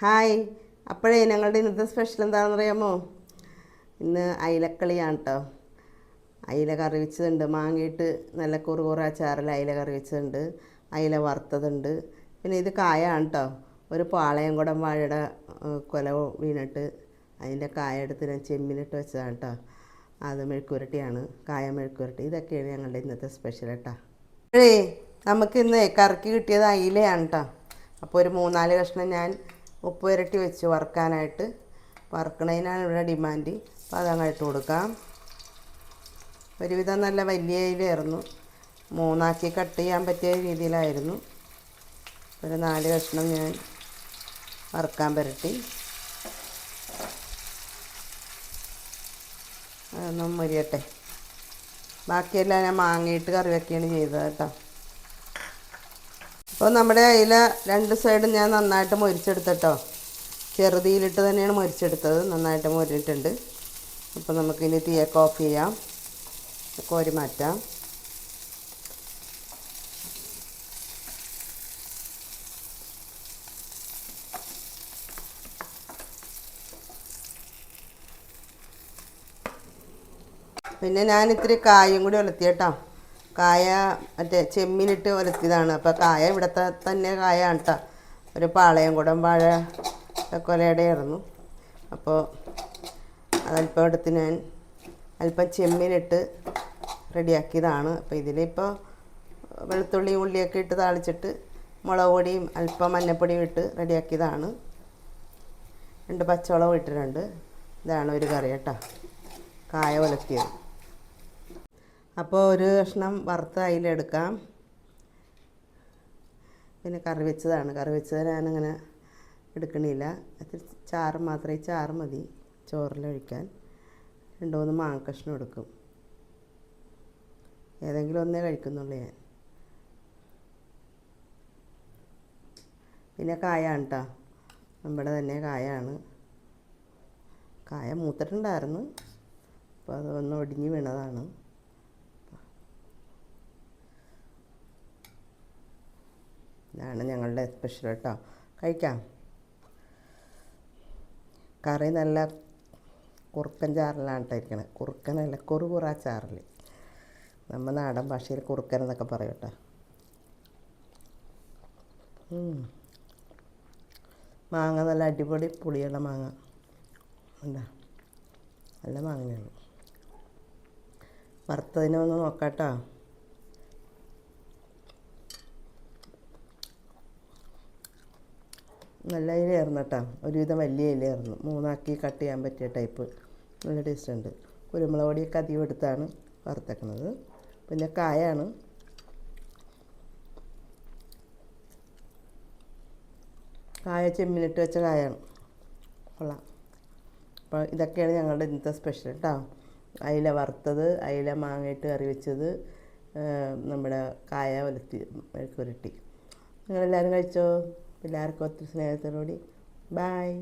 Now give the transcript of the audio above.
Hi. അപ്പോഴേ ഞങ്ങളുടെ ഇന്നത്തെ സ്പെഷ്യൽ എന്താണെന്ന് അറിയാമോ? ഇന്ന് അയിലക്കളിയാണ് കേട്ടോ അയില കറി വെച്ചതുണ്ട്. മാങ്ങയിട്ട് നല്ല കുറുകുറ അച്ചാറിൽ അയില കറി വെച്ചതുണ്ട്. അയില വറുത്തതുണ്ട്. പിന്നെ ഇത് കായാണ് കേട്ടോ ഒരു പാളയംകുടം വാഴയുടെ ഏഹ്, കൊല വീണിട്ട് അതിന്റെ കായ എടുത്ത് ഞാൻ ചെമ്മിലിട്ട് വെച്ചതാണ് കേട്ടോ അത് മെഴുക്കുരട്ടിയാണ് കായ മെഴുക്കുരട്ടി ഇതൊക്കെയാണ് ഞങ്ങളുടെ ഇന്നത്തെ സ്പെഷ്യൽ കേട്ടോ അപ്പോഴേ നമുക്ക് ഇന്ന് കറക്കി കിട്ടിയത് അയിലയാണ് കേട്ടോ അപ്പോൾ ഒരു മൂന്നാൽ കഷ്ണം ഞാൻ ഉപ്പ് ഇരട്ടി വെച്ച് വറുക്കാനായിട്ട് വറുക്കണതിനാണ് ഇവിടെ ഡിമാൻഡ്. അപ്പോൾ അതങ്ങ് ഇട്ട് കൊടുക്കാം. ഒരുവിധം നല്ല വലിയ അയിലായിരുന്നു. മൂന്നാക്കി കട്ട് ചെയ്യാൻ പറ്റിയ രീതിയിലായിരുന്നു. ഒരു നാല് കഷ്ണം ഞാൻ വറുക്കാൻ പുരട്ടി. അതൊന്നും മുരിയട്ടെ. ബാക്കിയെല്ലാം ഞാൻ മാങ്ങയിട്ട് കറി വെക്കുകയാണ് ചെയ്തത് കേട്ടോ. അപ്പോൾ നമ്മുടെ അതിൽ രണ്ട് സൈഡും ഞാൻ നന്നായിട്ട് മുരിച്ചെടുത്തട്ടോ. ചെറുതിയിലിട്ട് തന്നെയാണ് മുരിച്ചെടുത്തത്. നന്നായിട്ട് മുരിഞ്ഞിട്ടുണ്ട്. അപ്പോൾ നമുക്കിനി തീയൊക്കെ ഓഫ് ചെയ്യാം. കോരി മാറ്റാം. പിന്നെ ഞാൻ ഇത്തിരി കായും കൂടി കേട്ടോ കായ മറ്റേ ചെമ്മീനിട്ട് ഒലത്തിയതാണ്. അപ്പോൾ കായ ഇവിടുത്തെ തന്നെ കായാണ് കേട്ടോ ഒരു പാളയംകുടം വാഴ കൊലയുടെ ആയിരുന്നു. അപ്പോൾ അതല്പം എടുത്ത് ഞാൻ അല്പം ചെമ്മീനിട്ട് റെഡിയാക്കിയതാണ്. അപ്പോൾ ഇതിലിപ്പോൾ വെളുത്തുള്ളി ഉള്ളിയൊക്കെ ഇട്ട് താളിച്ചിട്ട് മുളക് പൊടിയും അല്പം മഞ്ഞപ്പൊടിയും ഇട്ട് റെഡിയാക്കിയതാണ്. രണ്ട് പച്ചമുളക് ഇട്ടിട്ടുണ്ട്. ഇതാണ് ഒരു കറി കേട്ടോ. കായ ഒലത്തിയത്. അപ്പോൾ ഒരു കഷ്ണം വറുത്ത് അതിലെടുക്കാം. പിന്നെ കറി വെച്ചതാണ്. കറി വെച്ചത് ഞാനങ്ങനെ എടുക്കണില്ല. ചാറ് മാത്രമേ ചാറ് മതി ചോറിലൊഴിക്കാൻ രണ്ട് മൂന്ന് മാങ്ങ കഷ്ണം എടുക്കും. ഏതെങ്കിലും ഒന്നേ കഴിക്കുന്നുള്ളൂ ഞാൻ. പിന്നെ കായാണ് കേട്ടോ നമ്മുടെ തന്നെ കായാണ്. കായ മൂത്തിട്ടുണ്ടായിരുന്നു. അപ്പോൾ അത് ഒന്ന് ഒടിഞ്ഞ് വീണതാണ്. ഇതാണ് ഞങ്ങളുടെ സ്പെഷ്യൽ കേട്ടോ. കഴിക്കാം. കറി നല്ല കുറുക്കൻ ചാറിലാണ് ഇട്ടിരിക്കണത് കുറുക്കനല്ല കുറുകുറ ചാറിൽ. നമ്മൾ നാടൻ ഭാഷയിൽ കുറുക്കൻ എന്നൊക്കെ പറയും കേട്ടോ. മാങ്ങ നല്ല അടിപൊളി പുളിയുള്ള മാങ്ങ. എന്താ? നല്ല മാങ്ങയാണ് വറുത്തതിനെ ഒന്ന് നോക്കാട്ടോ നല്ല ഇലയായിരുന്നു കേട്ടോ. ഒരുവിധം വലിയ ഇലയായിരുന്നു. മൂന്നാക്കി കട്ട് ചെയ്യാൻ പറ്റിയ ടൈപ്പ് നല്ല ടേസ്റ്റ് ഉണ്ട്. കുരുമുളക് പൊടിയൊക്കെ അധികം എടുത്താണ് വറുത്തേക്കുന്നത്. പിന്നെ കായാണ്. കായ ചെമ്മിനിട്ട് വെച്ച കായാണ്. കൊള്ളാം. അപ്പോൾ ഇതൊക്കെയാണ് ഞങ്ങളുടെ ഇന്നത്തെ സ്പെഷ്യൽ കേട്ടോ അയില വറുത്തത് അയില മാങ്ങയിട്ട് കറി വെച്ചത് നമ്മുടെ കായ ഒലത്തി മെഴുക്കുരുട്ടി നിങ്ങളെല്ലാവരും കഴിച്ചോ? എല്ലാവർക്കും ഒത്തിരി സ്നേഹത്തോടുകൂടി. ബായ്